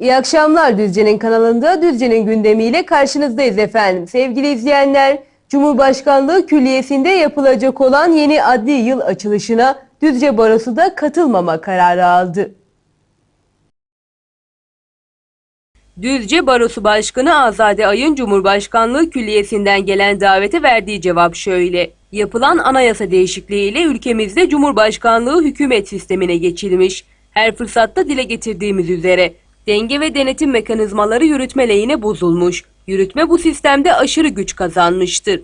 İyi akşamlar Düzce'nin kanalında Düzce'nin gündemiyle karşınızdayız efendim. Sevgili izleyenler, Cumhurbaşkanlığı Külliyesi'nde yapılacak olan yeni adli yıl açılışına Düzce Barosu da katılmama kararı aldı. Düzce Barosu Başkanı Azade Ay'ın Cumhurbaşkanlığı Külliyesi'nden gelen davete verdiği cevap şöyle. Yapılan anayasa değişikliğiyle ülkemizde Cumhurbaşkanlığı hükümet sistemine geçilmiş. Her fırsatta dile getirdiğimiz üzere denge ve denetim mekanizmaları yürütme lehine bozulmuş. Yürütme bu sistemde aşırı güç kazanmıştır.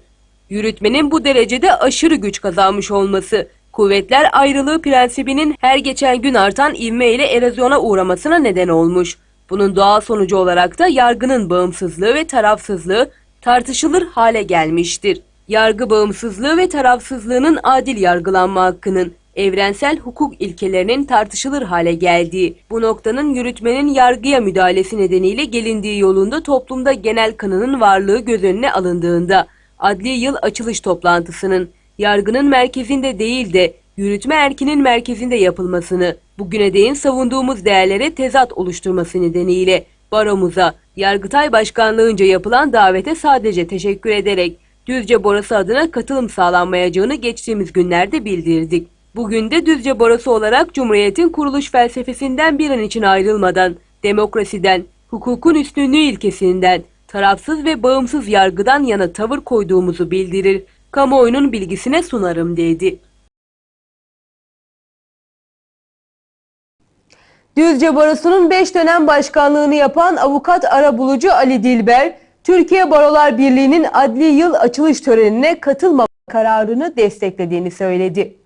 Yürütmenin bu derecede aşırı güç kazanmış olması, kuvvetler ayrılığı prensibinin her geçen gün artan ivme ile erozyona uğramasına neden olmuş. Bunun doğal sonucu olarak da yargının bağımsızlığı ve tarafsızlığı tartışılır hale gelmiştir. Yargı bağımsızlığı ve tarafsızlığının adil yargılanma hakkının, evrensel hukuk ilkelerinin tartışılır hale geldiği, bu noktanın yürütmenin yargıya müdahalesi nedeniyle gelindiği yolunda toplumda genel kanının varlığı göz önüne alındığında, adli yıl açılış toplantısının yargının merkezinde değil de yürütme erkinin merkezinde yapılmasını, bugüne değin savunduğumuz değerlere tezat oluşturması nedeniyle baromuza, Yargıtay Başkanlığınca yapılan davete sadece teşekkür ederek Düzce Borası adına katılım sağlanmayacağını geçtiğimiz günlerde bildirdik. Bugün de Düzce Borası olarak Cumhuriyet'in kuruluş felsefesinden bir an için ayrılmadan, demokrasiden, hukukun üstünlüğü ilkesinden, tarafsız ve bağımsız yargıdan yana tavır koyduğumuzu bildirir, kamuoyunun bilgisine sunarım dedi. Düzce Barosu'nun 5 dönem başkanlığını yapan avukat arabulucu Ali Dilber, Türkiye Barolar Birliği'nin adli yıl açılış törenine katılmama kararını desteklediğini söyledi.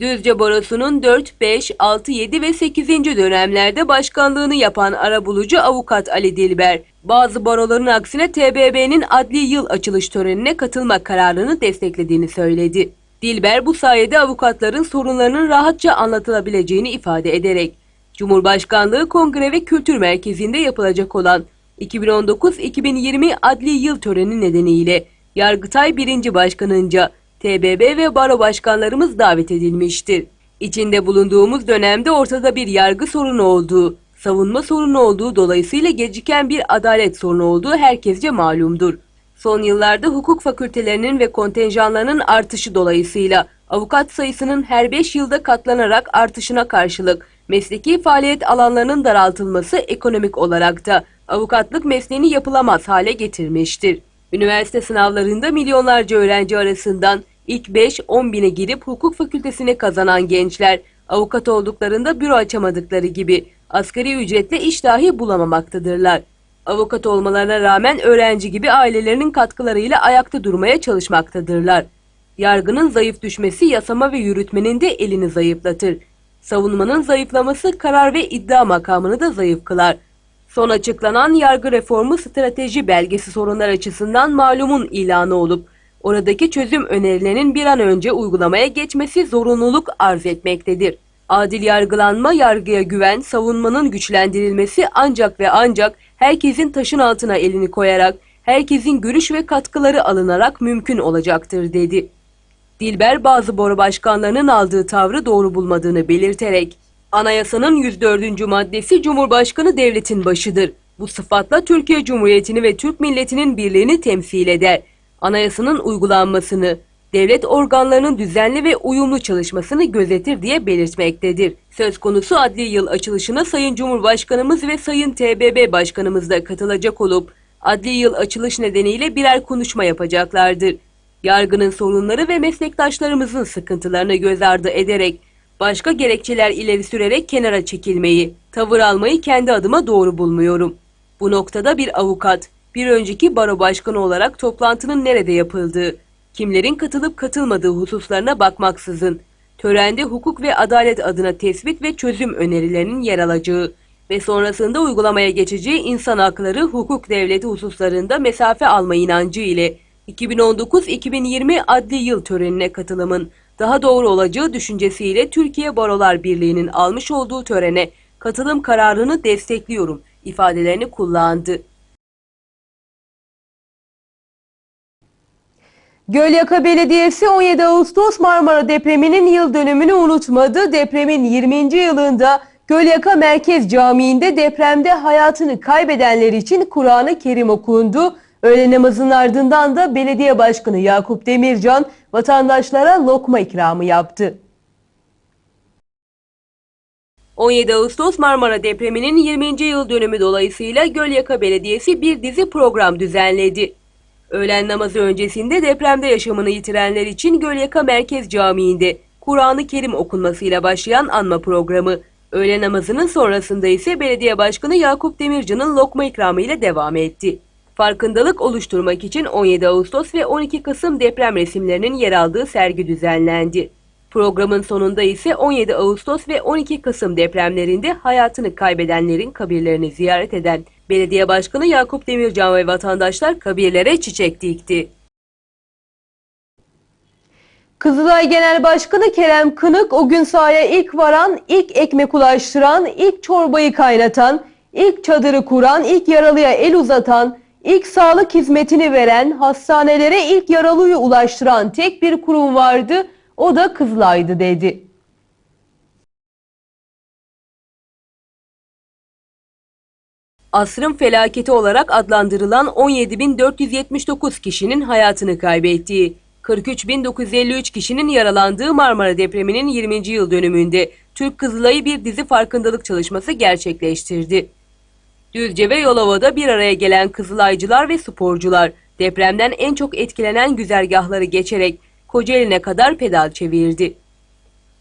Düzce Barosu'nun 4, 5, 6, 7 ve 8. dönemlerde başkanlığını yapan arabulucu avukat Ali Dilber, bazı baroların aksine TBB'nin adli yıl açılış törenine katılma kararını desteklediğini söyledi. Dilber bu sayede avukatların sorunlarının rahatça anlatılabileceğini ifade ederek, Cumhurbaşkanlığı Kongre ve Kültür Merkezi'nde yapılacak olan 2019-2020 adli yıl töreni nedeniyle Yargıtay 1. Başkanınca TBB ve baro başkanlarımız davet edilmiştir. İçinde bulunduğumuz dönemde ortada bir yargı sorunu olduğu, savunma sorunu olduğu dolayısıyla geciken bir adalet sorunu olduğu herkesce malumdur. Son yıllarda hukuk fakültelerinin ve kontenjanlarının artışı dolayısıyla avukat sayısının her 5 yılda katlanarak artışına karşılık mesleki faaliyet alanlarının daraltılması ekonomik olarak da avukatlık mesleğini yapılamaz hale getirmiştir. Üniversite sınavlarında milyonlarca öğrenci arasından ilk 5-10 bine girip hukuk fakültesine kazanan gençler avukat olduklarında büro açamadıkları gibi asgari ücretle iş dahi bulamamaktadırlar. Avukat olmalarına rağmen öğrenci gibi ailelerinin katkılarıyla ayakta durmaya çalışmaktadırlar. Yargının zayıf düşmesi yasama ve yürütmenin de elini zayıflatır. Savunmanın zayıflaması karar ve iddia makamını da zayıf kılar. Son açıklanan yargı reformu strateji belgesi sorunlar açısından malumun ilanı olup, oradaki çözüm önerilerinin bir an önce uygulamaya geçmesi zorunluluk arz etmektedir. Adil yargılanma, yargıya güven, savunmanın güçlendirilmesi ancak ve ancak herkesin taşın altına elini koyarak, herkesin görüş ve katkıları alınarak mümkün olacaktır dedi. Dilber bazı boru başkanlarının aldığı tavrı doğru bulmadığını belirterek, Anayasanın 104. maddesi Cumhurbaşkanı devletin başıdır. Bu sıfatla Türkiye Cumhuriyeti'ni ve Türk milletinin birliğini temsil eder. Anayasanın uygulanmasını, devlet organlarının düzenli ve uyumlu çalışmasını gözetir diye belirtmektedir. Söz konusu adli yıl açılışına Sayın Cumhurbaşkanımız ve Sayın TBB Başkanımız da katılacak olup, adli yıl açılış nedeniyle birer konuşma yapacaklardır. Yargının sorunları ve meslektaşlarımızın sıkıntılarını göz ardı ederek, başka gerekçeler ileri sürerek kenara çekilmeyi, tavır almayı kendi adıma doğru bulmuyorum. Bu noktada bir avukat, bir önceki baro başkanı olarak toplantının nerede yapıldığı, kimlerin katılıp katılmadığı hususlarına bakmaksızın, törende hukuk ve adalet adına tespit ve çözüm önerilerinin yer alacağı ve sonrasında uygulamaya geçeceği insan hakları hukuk devleti hususlarında mesafe alma inancı ile 2019-2020 adli yıl törenine katılımın daha doğru olacağı düşüncesiyle Türkiye Barolar Birliği'nin almış olduğu törene katılım kararını destekliyorum ifadelerini kullandı. Gölyaka Belediyesi 17 Ağustos Marmara depreminin yıl dönümünü unutmadı. Depremin 20. yılında Gölyaka Merkez Camii'nde depremde hayatını kaybedenler için Kur'an-ı Kerim okundu. Öğle namazının ardından da Belediye Başkanı Yakup Demircan vatandaşlara lokma ikramı yaptı. 17 Ağustos Marmara depreminin 20. yıl dönümü dolayısıyla Gölyaka Belediyesi bir dizi program düzenledi. Öğlen namazı öncesinde depremde yaşamını yitirenler için Gölyaka Merkez Camii'nde Kur'an-ı Kerim okunmasıyla başlayan anma programı. Öğle namazının sonrasında ise Belediye Başkanı Yakup Demircan'ın lokma ikramı ile devam etti. Farkındalık oluşturmak için 17 Ağustos ve 12 Kasım deprem resimlerinin yer aldığı sergi düzenlendi. Programın sonunda ise 17 Ağustos ve 12 Kasım depremlerinde hayatını kaybedenlerin kabirlerini ziyaret eden Belediye Başkanı Yakup Demircan ve vatandaşlar kabirlere çiçek dikti. Kızılay Genel Başkanı Kerem Kınık o gün sahaya ilk varan, ilk ekmek ulaştıran, ilk çorbayı kaynatan, ilk çadırı kuran, ilk yaralıya el uzatan, ilk sağlık hizmetini veren, hastanelere ilk yaralıyı ulaştıran tek bir kurum vardı, o da Kızılay'dı dedi. Asrın felaketi olarak adlandırılan 17.479 kişinin hayatını kaybettiği, 43.953 kişinin yaralandığı Marmara depreminin 20. yıl dönümünde Türk Kızılay'ı bir dizi farkındalık çalışması gerçekleştirdi. Düzce ve Yolova'da bir araya gelen Kızılaycılar ve sporcular depremden en çok etkilenen güzergahları geçerek Kocaeli'ne kadar pedal çevirdi.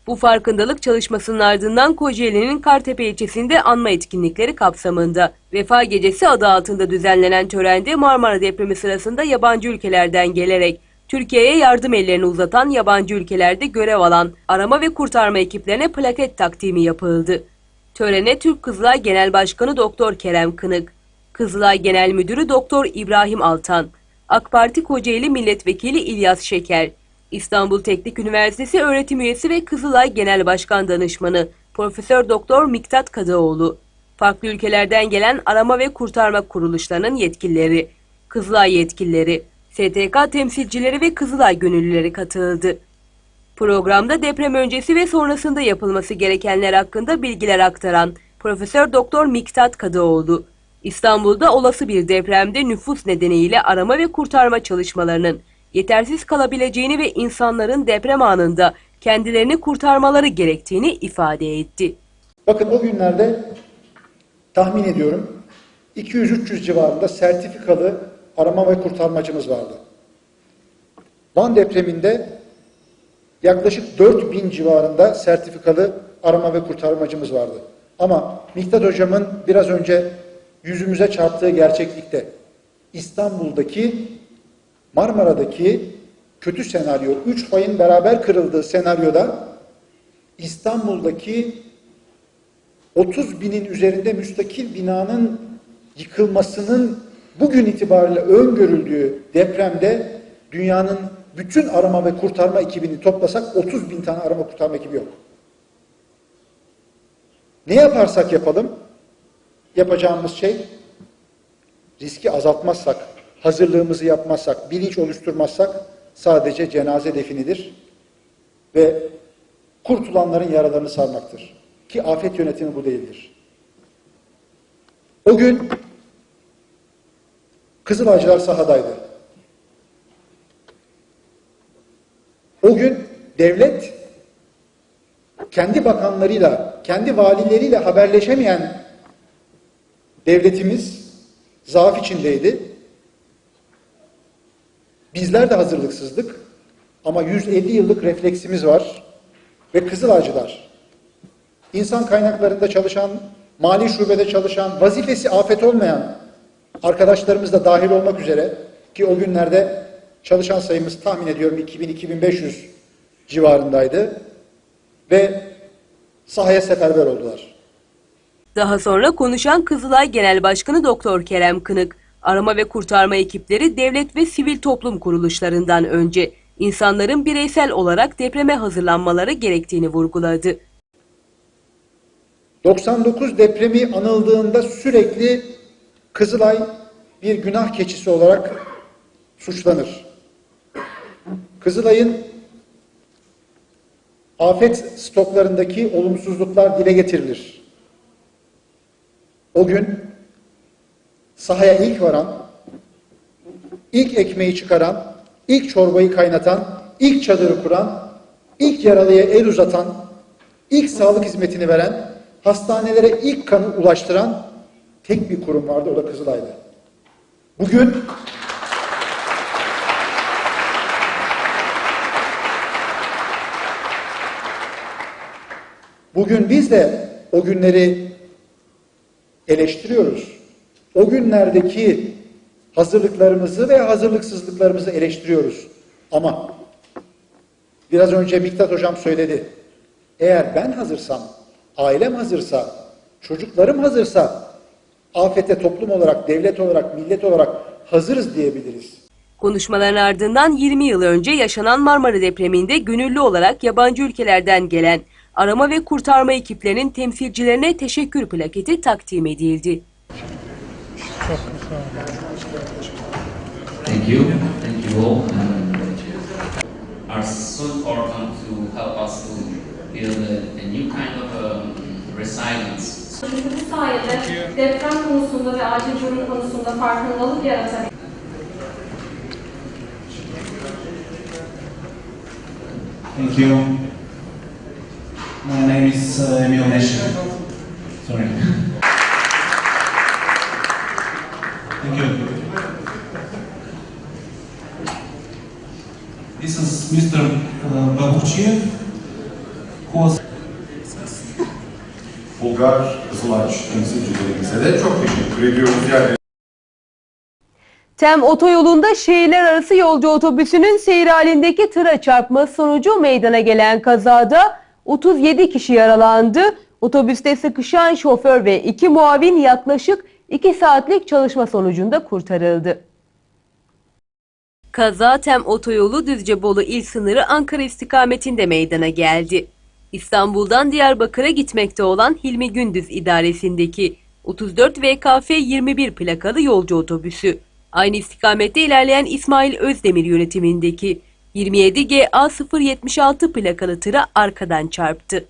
Bu farkındalık çalışmasının ardından Kocaeli'nin Kartepe ilçesinde anma etkinlikleri kapsamında Vefa Gecesi adı altında düzenlenen törende Marmara depremi sırasında yabancı ülkelerden gelerek Türkiye'ye yardım ellerini uzatan yabancı ülkelerde görev alan arama ve kurtarma ekiplerine plaket takdimi yapıldı. Törene Türk Kızılay Genel Başkanı Doktor Kerem Kınık, Kızılay Genel Müdürü Doktor İbrahim Altan, AK Parti Kocaeli Milletvekili İlyas Şeker, İstanbul Teknik Üniversitesi öğretim üyesi ve Kızılay Genel Başkan Danışmanı Profesör Doktor Miktat Kadıoğlu, farklı ülkelerden gelen arama ve kurtarma kuruluşlarının yetkilileri, Kızılay yetkilileri, STK temsilcileri ve Kızılay gönüllüleri katıldı. Programda deprem öncesi ve sonrasında yapılması gerekenler hakkında bilgiler aktaran Profesör Doktor Miktat Kadıoğlu, İstanbul'da olası bir depremde nüfus nedeniyle arama ve kurtarma çalışmalarının yetersiz kalabileceğini ve insanların deprem anında kendilerini kurtarmaları gerektiğini ifade etti. Bakın o günlerde tahmin ediyorum 200-300 civarında sertifikalı arama ve kurtarmacımız vardı. Van depreminde yaklaşık 4000 civarında sertifikalı arama ve kurtarmacımız vardı. Ama Miktat Hocam'ın biraz önce yüzümüze çarptığı gerçeklikte İstanbul'daki Marmara'daki kötü senaryo, üç fayın beraber kırıldığı senaryoda İstanbul'daki 30 binin üzerinde müstakil binanın yıkılmasının bugün itibariyle öngörüldüğü depremde dünyanın bütün arama ve kurtarma ekibini toplasak 30 bin tane arama kurtarma ekibi yok. Ne yaparsak yapalım, yapacağımız şey riski azaltmazsak, hazırlığımızı yapmazsak, bilinç oluşturmazsak sadece cenaze definidir ve kurtulanların yaralarını sarmaktır. Ki afet yönetimi bu değildir. O gün Kızılaycılar sahadaydı. O gün devlet kendi bakanlarıyla, kendi valileriyle haberleşemeyen devletimiz zaaf içindeydi. Bizler de hazırlıksızdık ama 150 yıllık refleksimiz var ve Kızılaycılar, insan kaynaklarında çalışan, mali şubede çalışan, vazifesi afet olmayan arkadaşlarımız da dahil olmak üzere ki o günlerde çalışan sayımız tahmin ediyorum 2000-2500 civarındaydı ve sahaya seferber oldular. Daha sonra konuşan Kızılay Genel Başkanı Doktor Kerem Kınık, arama ve kurtarma ekipleri devlet ve sivil toplum kuruluşlarından önce insanların bireysel olarak depreme hazırlanmaları gerektiğini vurguladı. 99 depremi anıldığında sürekli Kızılay bir günah keçisi olarak suçlanır. Kızılay'ın afet stoklarındaki olumsuzluklar dile getirilir. O gün sahaya ilk varan, ilk ekmeği çıkaran, ilk çorbayı kaynatan, ilk çadırı kuran, ilk yaralıya el uzatan, ilk sağlık hizmetini veren, hastanelere ilk kanı ulaştıran tek bir kurum vardı, o da Kızılay'dı. Bugün Bugün biz de o günleri eleştiriyoruz. O günlerdeki hazırlıklarımızı ve hazırlıksızlıklarımızı eleştiriyoruz. Ama biraz önce Miktat Hocam söyledi. Eğer ben hazırsam, ailem hazırsa, çocuklarım hazırsa afete toplum olarak, devlet olarak, millet olarak hazırız diyebiliriz. Konuşmaların ardından 20 yıl önce yaşanan Marmara depreminde gönüllü olarak yabancı ülkelerden gelen arama ve kurtarma ekiplerinin temsilcilerine teşekkür plaketi takdim edildi. Thank you. Thank you all. And are so important to help us to build a, a new kind of um, resilience. Çünkü bu sayede deprem konusunda ve acil durum konusunda farkındalık yaratabildik. Thank you. My name is uh, Emil Neşe. Sorry. Mr. uh, Babuchiev, who was Bulgar Kızılaç temsilcilerimize de çok teşekkür ediyoruz. Yani Tem otoyolunda şehirler arası yolcu otobüsünün seyir halindeki tıra çarpması sonucu meydana gelen kazada 37 kişi yaralandı. Otobüste sıkışan şoför ve iki muavin yaklaşık 2 saatlik çalışma sonucunda kurtarıldı. Kaza Tem otoyolu Düzce-Bolu il sınırı Ankara istikametinde meydana geldi. İstanbul'dan Diyarbakır'a gitmekte olan Hilmi Gündüz idaresindeki 34 VKF 21 plakalı yolcu otobüsü. Aynı istikamette ilerleyen İsmail Özdemir yönetimindeki 27 GA 076 plakalı tıra arkadan çarptı.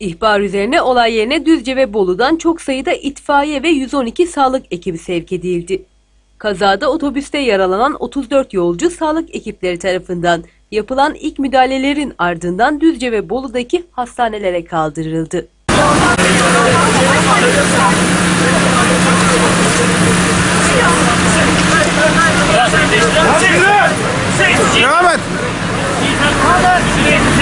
İhbar üzerine olay yerine Düzce ve Bolu'dan çok sayıda itfaiye ve 112 sağlık ekibi sevk edildi. Kazada otobüste yaralanan 34 yolcu sağlık ekipleri tarafından yapılan ilk müdahalelerin ardından Düzce ve Bolu'daki hastanelere kaldırıldı. Nerede?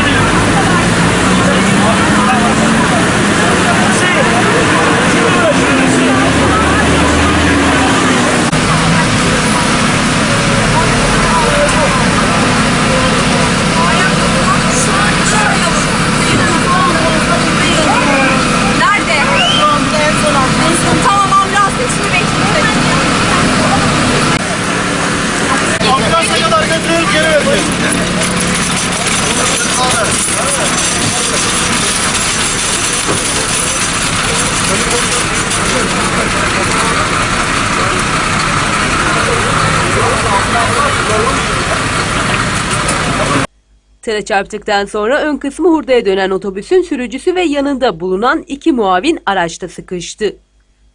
Tele çarptıktan sonra ön kısmı hurdaya dönen otobüsün sürücüsü ve yanında bulunan iki muavin araçta sıkıştı.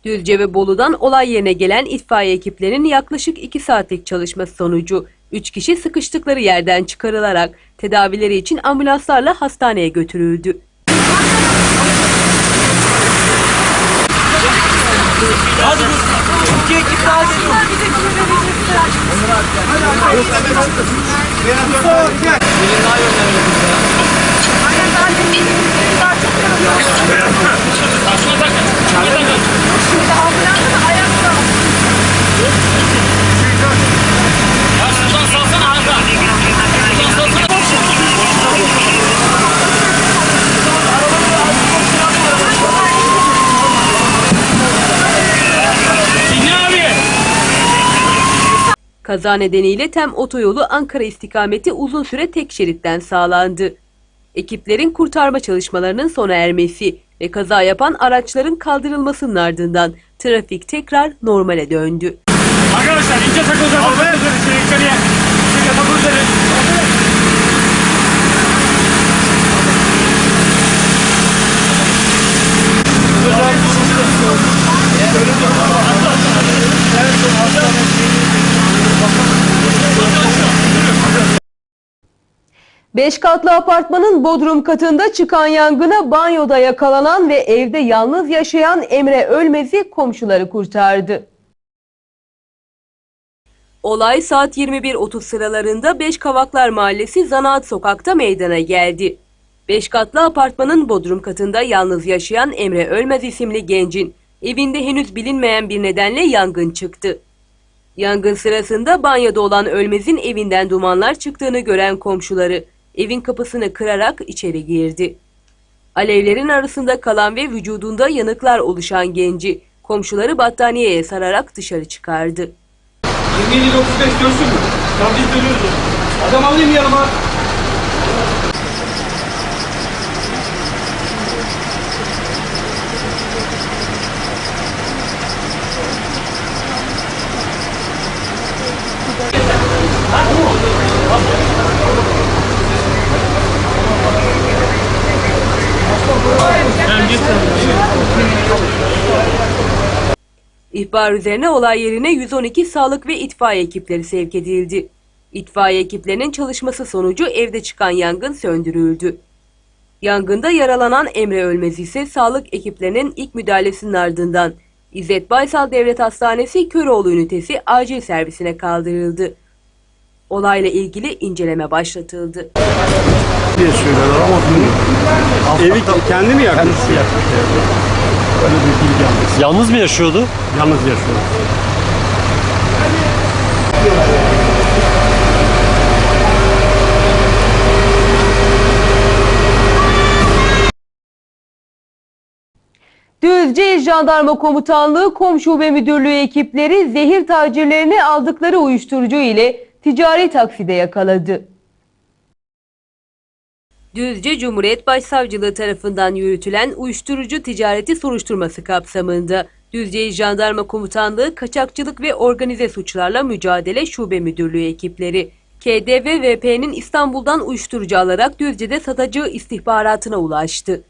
Düzce ve Bolu'dan olay yerine gelen itfaiye ekiplerinin yaklaşık 2 saatlik çalışması sonucu 3 kişi sıkıştıkları yerden çıkarılarak tedavileri için ambulanslarla hastaneye götürüldü. Hadi İki ekip daha geliyor. Birini daha gönderelim bize. Aynen daha birini daha çok Şuna takın. Şuna takın. Şimdi ambulansa da ayakta. Kaza nedeniyle TEM otoyolu Ankara istikameti uzun süre tek şeritten sağlandı. Ekiplerin kurtarma çalışmalarının sona ermesi ve kaza yapan araçların kaldırılmasının ardından trafik tekrar normale döndü. Arkadaşlar ince takılacağız. Şöyle içeriye. İçeriye takıl üzeri. Beş katlı apartmanın bodrum katında çıkan yangına banyoda yakalanan ve evde yalnız yaşayan Emre Ölmez'i komşuları kurtardı. Olay saat 21.30 sıralarında Beşkavaklar Mahallesi Zanaat Sokak'ta meydana geldi. Beş katlı apartmanın bodrum katında yalnız yaşayan Emre Ölmez isimli gencin evinde henüz bilinmeyen bir nedenle yangın çıktı. Yangın sırasında banyoda olan Ölmez'in evinden dumanlar çıktığını gören komşuları evin kapısını kırarak içeri girdi. Alevlerin arasında kalan ve vücudunda yanıklar oluşan genci komşuları battaniyeye sararak dışarı çıkardı. 27 35 görsün mü? Tamam biz dönüyoruz. Adam alayım yanıma. İhbar üzerine olay yerine 112 sağlık ve itfaiye ekipleri sevk edildi. İtfaiye ekiplerinin çalışması sonucu evde çıkan yangın söndürüldü. Yangında yaralanan Emre Ölmez ise sağlık ekiplerinin ilk müdahalesinin ardından İzzet Baysal Devlet Hastanesi Köroğlu ünitesi acil servisine kaldırıldı. Olayla ilgili inceleme başlatıldı. diye söylüyorlar ama Evi kendi mi yakmış? Kendisi yakmış Öyle bir bilgi aldık. Yalnız mı yaşıyordu? Yalnız yaşıyor. Düzce Jandarma Komutanlığı Komşube Müdürlüğü ekipleri zehir tacirlerini aldıkları uyuşturucu ile ticari takside yakaladı. Düzce Cumhuriyet Başsavcılığı tarafından yürütülen uyuşturucu ticareti soruşturması kapsamında Düzce Jandarma Komutanlığı Kaçakçılık ve Organize Suçlarla Mücadele Şube Müdürlüğü ekipleri KDVVP'nin İstanbul'dan uyuşturucu alarak Düzce'de satacağı istihbaratına ulaştı.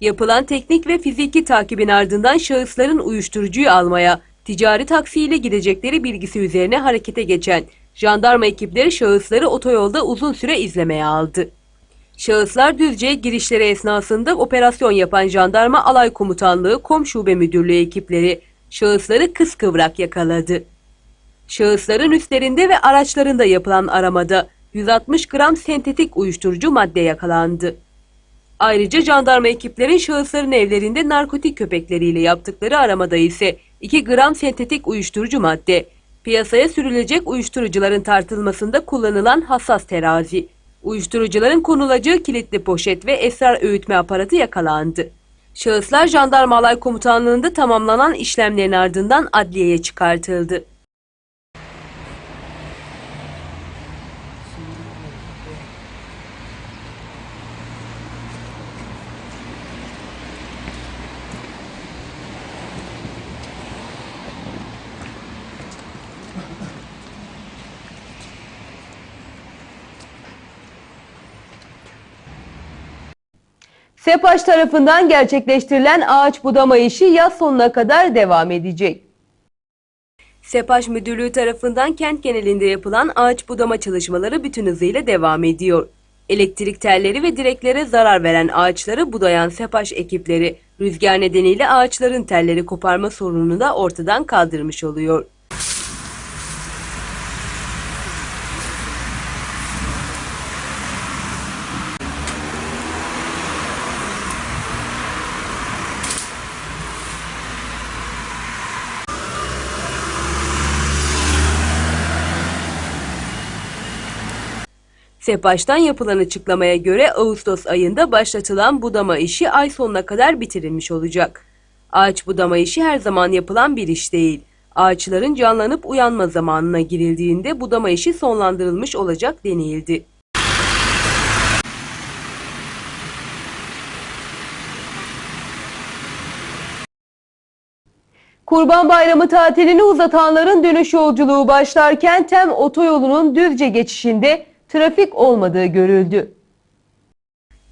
Yapılan teknik ve fiziki takibin ardından şahısların uyuşturucuyu almaya, ticari taksiyle gidecekleri bilgisi üzerine harekete geçen jandarma ekipleri şahısları otoyolda uzun süre izlemeye aldı. Şahıslar Düzce'ye girişleri esnasında operasyon yapan Jandarma Alay Komutanlığı Kom Şube Müdürlüğü ekipleri şahısları kıskıvrak yakaladı. Şahısların üstlerinde ve araçlarında yapılan aramada 160 gram sentetik uyuşturucu madde yakalandı. Ayrıca jandarma ekiplerin şahısların evlerinde narkotik köpekleriyle yaptıkları aramada ise 2 gram sentetik uyuşturucu madde, piyasaya sürülecek uyuşturucuların tartılmasında kullanılan hassas terazi, uyuşturucuların konulacağı kilitli poşet ve esrar öğütme aparatı yakalandı. Şahıslar jandarma alay komutanlığında tamamlanan işlemlerin ardından adliyeye çıkartıldı. SEPAŞ tarafından gerçekleştirilen ağaç budama işi yaz sonuna kadar devam edecek. SEPAŞ Müdürlüğü tarafından kent genelinde yapılan ağaç budama çalışmaları bütün hızıyla devam ediyor. Elektrik telleri ve direklere zarar veren ağaçları budayan SEPAŞ ekipleri rüzgar nedeniyle ağaçların telleri koparma sorununu da ortadan kaldırmış oluyor. SEPAŞ'tan yapılan açıklamaya göre Ağustos ayında başlatılan budama işi ay sonuna kadar bitirilmiş olacak. Ağaç budama işi her zaman yapılan bir iş değil. Ağaçların canlanıp uyanma zamanına girildiğinde budama işi sonlandırılmış olacak denildi. Kurban Bayramı tatilini uzatanların dönüş yolculuğu başlarken Tem otoyolunun Düzce geçişinde trafik olmadığı görüldü.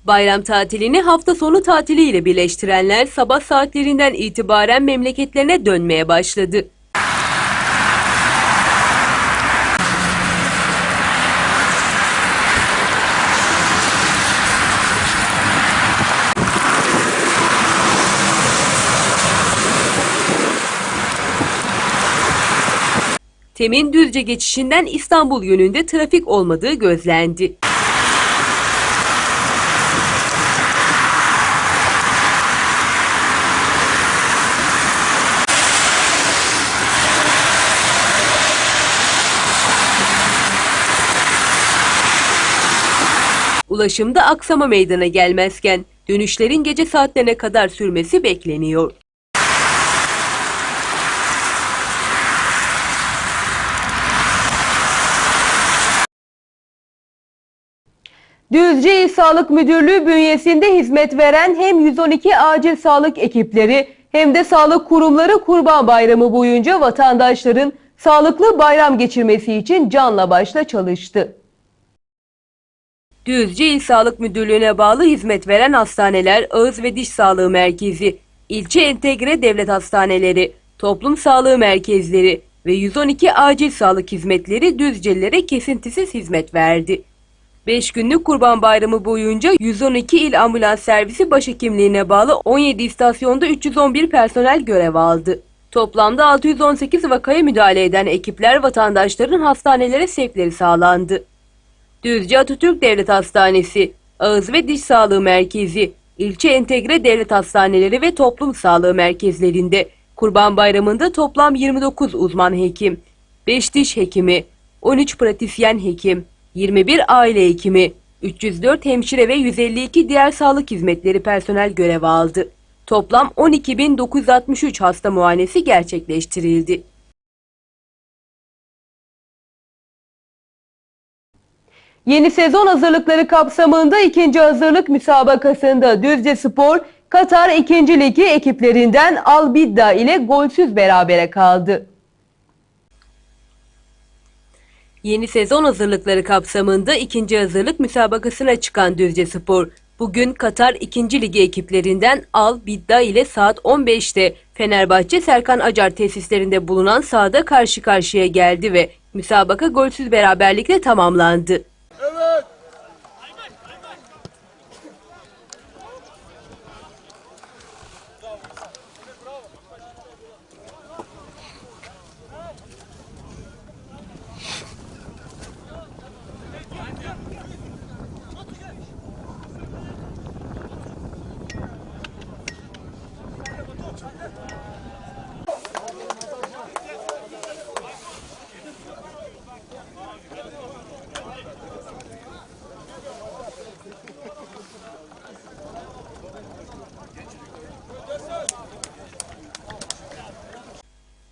Bayram tatilini hafta sonu tatiliyle birleştirenler sabah saatlerinden itibaren memleketlerine dönmeye başladı. Temin Düzce geçişinden İstanbul yönünde trafik olmadığı gözlendi. Ulaşımda aksama meydana gelmezken dönüşlerin gece saatlerine kadar sürmesi bekleniyor. Düzce İl Sağlık Müdürlüğü bünyesinde hizmet veren hem 112 acil sağlık ekipleri hem de sağlık kurumları Kurban Bayramı boyunca vatandaşların sağlıklı bayram geçirmesi için canla başla çalıştı. Düzce İl Sağlık Müdürlüğü'ne bağlı hizmet veren hastaneler, ağız ve diş sağlığı merkezi, ilçe entegre devlet hastaneleri, toplum sağlığı merkezleri ve 112 acil sağlık hizmetleri Düzcelilere kesintisiz hizmet verdi. 5 günlük Kurban Bayramı boyunca 112 il ambulans servisi başhekimliğine bağlı 17 istasyonda 311 personel görev aldı. Toplamda 618 vakaya müdahale eden ekipler vatandaşların hastanelere sevkleri sağlandı. Düzce Atatürk Devlet Hastanesi, Ağız ve Diş Sağlığı Merkezi, ilçe entegre devlet hastaneleri ve toplum sağlığı merkezlerinde Kurban Bayramı'nda toplam 29 uzman hekim, 5 diş hekimi, 13 pratisyen hekim, 21 aile hekimi, 304 hemşire ve 152 diğer sağlık hizmetleri personel görev aldı. Toplam 12.963 hasta muayenesi gerçekleştirildi. Yeni sezon hazırlıkları kapsamında ikinci hazırlık müsabakasında Düzce Spor, Katar 2. Ligi ekiplerinden Al Bidda ile golsüz berabere kaldı. Yeni sezon hazırlıkları kapsamında ikinci hazırlık müsabakasına çıkan Düzce Spor, bugün Katar 2. Ligi ekiplerinden Al Bidda ile saat 15'te Fenerbahçe Serkan Acar tesislerinde bulunan sahada karşı karşıya geldi ve müsabaka golsüz beraberlikle tamamlandı.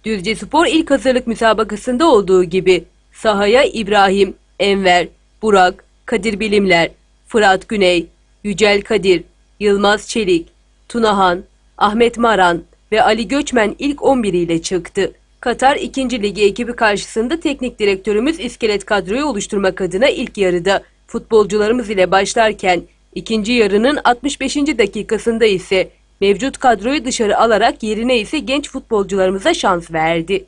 Düzce Spor ilk hazırlık müsabakasında olduğu gibi sahaya İbrahim, Enver, Burak, Kadir Bilimler, Fırat Güney, Yücel Kadir, Yılmaz Çelik, Tunahan, Ahmet Maran ve Ali Göçmen ilk 11 ile çıktı. Katar 2. Ligi ekibi karşısında teknik direktörümüz iskelet kadroyu oluşturmak adına ilk yarıda futbolcularımız ile başlarken ikinci yarının 65. dakikasında ise mevcut kadroyu dışarı alarak yerine ise genç futbolcularımıza şans verdi.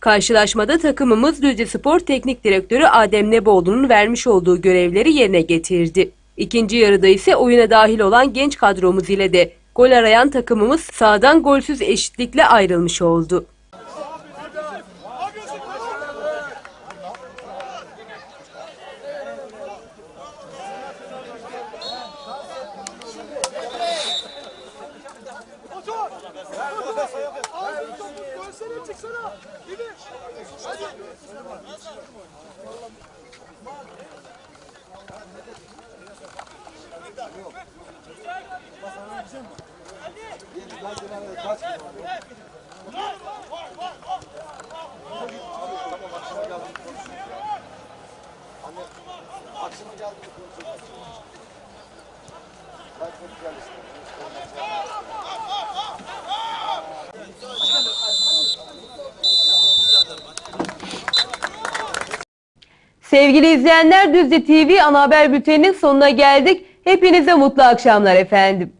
Karşılaşmada takımımız Düzce Spor Teknik Direktörü Adem Neboğlu'nun vermiş olduğu görevleri yerine getirdi. İkinci yarıda ise oyuna dahil olan genç kadromuz ile de gol arayan takımımız sağdan golsüz eşitlikle ayrılmış oldu. Nasıl? Sevgili izleyenler Düzce TV ana haber bülteninin sonuna geldik. Hepinize mutlu akşamlar efendim.